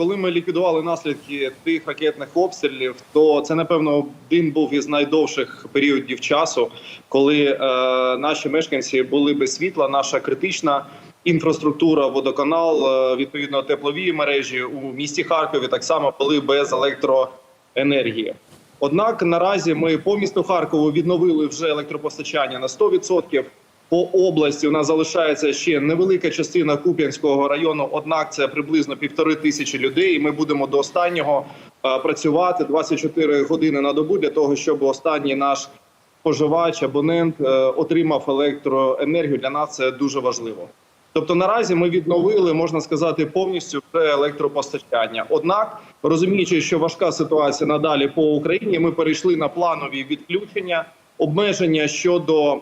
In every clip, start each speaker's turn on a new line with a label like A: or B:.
A: коли ми ліквідували наслідки тих ракетних обстрілів, то це напевно один був із найдовших періодів часу, коли е, наші мешканці були без світла. Наша критична інфраструктура, водоканал, е, відповідно теплові мережі у місті Харкові так само були без електроенергії. Однак наразі ми по місту Харкову відновили вже електропостачання на 100%. По області у нас залишається ще невелика частина Куп'янського району. Однак це приблизно півтори тисячі людей. І ми будемо до останнього працювати 24 години на добу для того, щоб останній наш споживач, абонент е, отримав електроенергію. Для нас це дуже важливо. Тобто наразі ми відновили, можна сказати, повністю електропостачання. Однак, розуміючи, що важка ситуація надалі по Україні, ми перейшли на планові відключення, обмеження щодо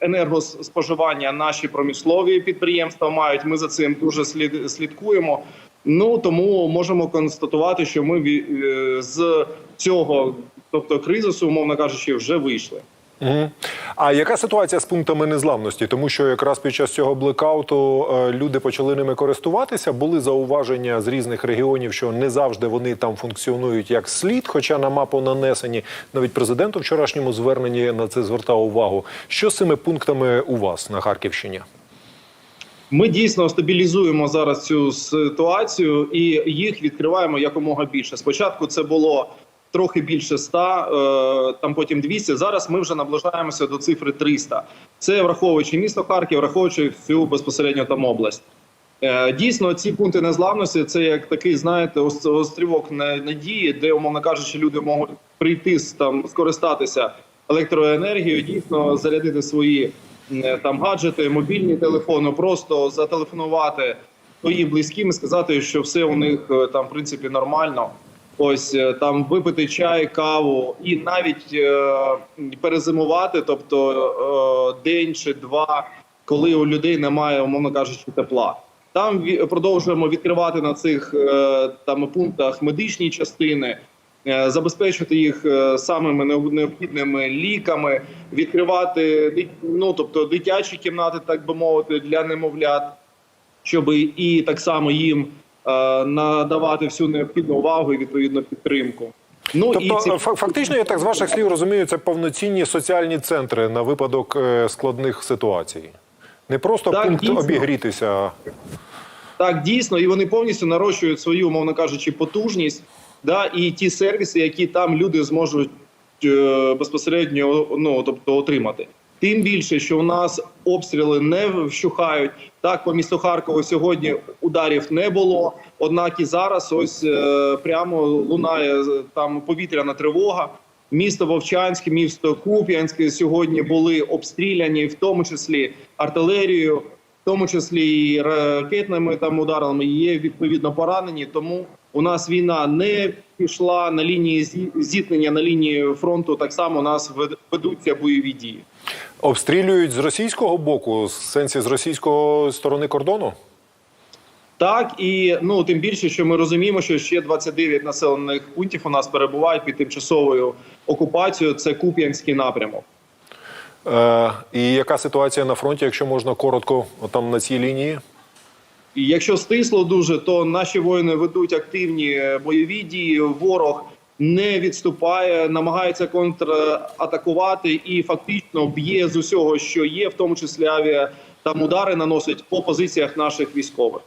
A: енергоспоживання. Наші промислові підприємства мають. Ми за цим дуже слід слідкуємо. Ну тому можемо констатувати, що ми е, з цього, тобто кризису, умовно кажучи, вже вийшли.
B: Угу. А яка ситуація з пунктами незламності? Тому що якраз під час цього блекауту е, люди почали ними користуватися. Були зауваження з різних регіонів, що не завжди вони там функціонують як слід, хоча на мапу нанесені. Навіть президент у вчорашньому зверненні на це звертав увагу. Що з цими пунктами у вас на Харківщині?
A: Ми дійсно стабілізуємо зараз цю ситуацію і їх відкриваємо якомога більше. Спочатку це було трохи більше 100, е, там потім 200. Зараз ми вже наближаємося до цифри 300. Це враховуючи місто Харків, враховуючи всю безпосередньо там область. Е, Дійсно, ці пункти незламності це як такий, знаєте, острівок на- надії, де, умовно кажучи, люди можуть прийти там скористатися електроенергією, дійсно зарядити свої е, там гаджети, мобільні телефони, просто зателефонувати своїм близьким і сказати, що все у них там в принципі нормально. Ось е, там випити чай, каву і навіть е, перезимувати, тобто е, день чи два, коли у людей немає, умовно кажучи, тепла. Там продовжуємо відкривати на цих е, там пунктах медичні частини, е, забезпечити їх е, самими необхідними ліками, відкривати ну, тобто дитячі кімнати, так би мовити, для немовлят, щоб і так само їм надавати всю необхідну увагу і відповідно підтримку. Ну
B: Тобто,
A: і ці
B: фактично, я так з ваших слів розумію, це повноцінні соціальні центри на випадок е, складних ситуацій. Не просто
A: Так,
B: пункт
A: дійсно.
B: обігрітися.
A: Так, дійсно, і вони повністю нарощують свою, умовно кажучи, потужність, да, і ті сервіси, які там люди зможуть е, безпосередньо ну, тобто, отримати. Тим більше, що у нас обстріли не вщухають. Так, по місту Харкову сьогодні ударів не було. Однак і зараз ось е, прямо лунає е, там повітряна тривога. Місто Вовчанське, місто Куп'янське сьогодні були обстріляні, в тому числі артилерією, в тому числі і ракетними там ударами. Є відповідно поранені. Тому у нас війна не пішла на лінії зіткнення на лінії фронту. Так само у нас ведуться бойові дії.
B: Обстрілюють з російського боку, в сенсі з російської сторони кордону?
A: Так і ну тим більше, що ми розуміємо, що ще 29 населених пунктів у нас перебувають під тимчасовою окупацією. Це Куп'янський напрямок.
B: Е, і яка ситуація на фронті, якщо можна коротко, там на цій лінії?
A: Якщо стисло дуже, то наші воїни ведуть активні е, бойові дії. Ворог не відступає, намагається контратакувати і фактично б'є з усього, що є, в тому числі авіа там удари наносить по позиціях наших військових.